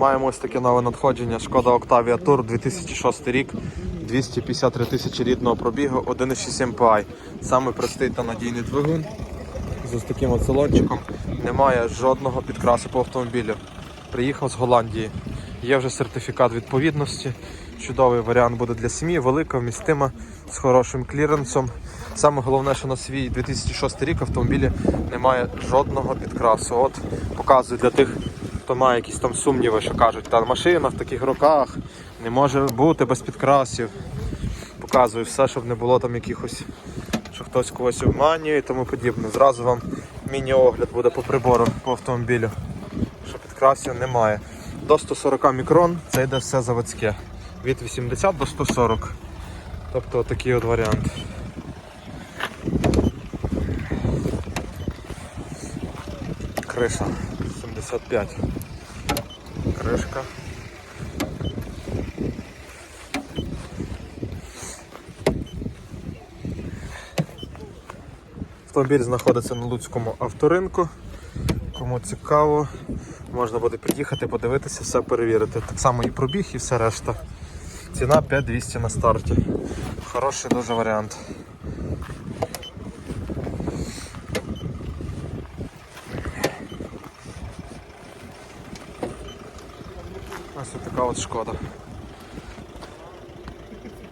Маємо ось таке нове надходження. Шкода Octavia Tour 2006 рік, 253 тисячі рідного пробігу, 1,6 MPI. Саме простий та надійний двигун з ось таким от салончиком. Немає жодного підкрасу по автомобілю. Приїхав з Голландії. Є вже сертифікат відповідності. Чудовий варіант буде для сім'ї, велика, вмістима, з хорошим кліренсом. Саме головне, що на свій 2006 рік автомобілі немає жодного підкрасу. От показую для тих, хто має якісь там сумніви, що кажуть, та машина в таких роках не може бути без підкрасів. Показую все, щоб не було там якихось, що хтось когось обманює і тому подібне. Зразу вам міні-огляд буде по прибору по автомобілю, що підкрасів немає. До 140 мікрон це йде все заводське. Від 80 до 140. Тобто такий от варіант. Криша 75. Кришка. Автомобіль знаходиться на Луцькому авторинку. Кому цікаво, можна буде під'їхати, подивитися, все перевірити. Так само і пробіг, і все решта. Ціна 5200 на старті. Хороший дуже варіант. Ось така от шкода.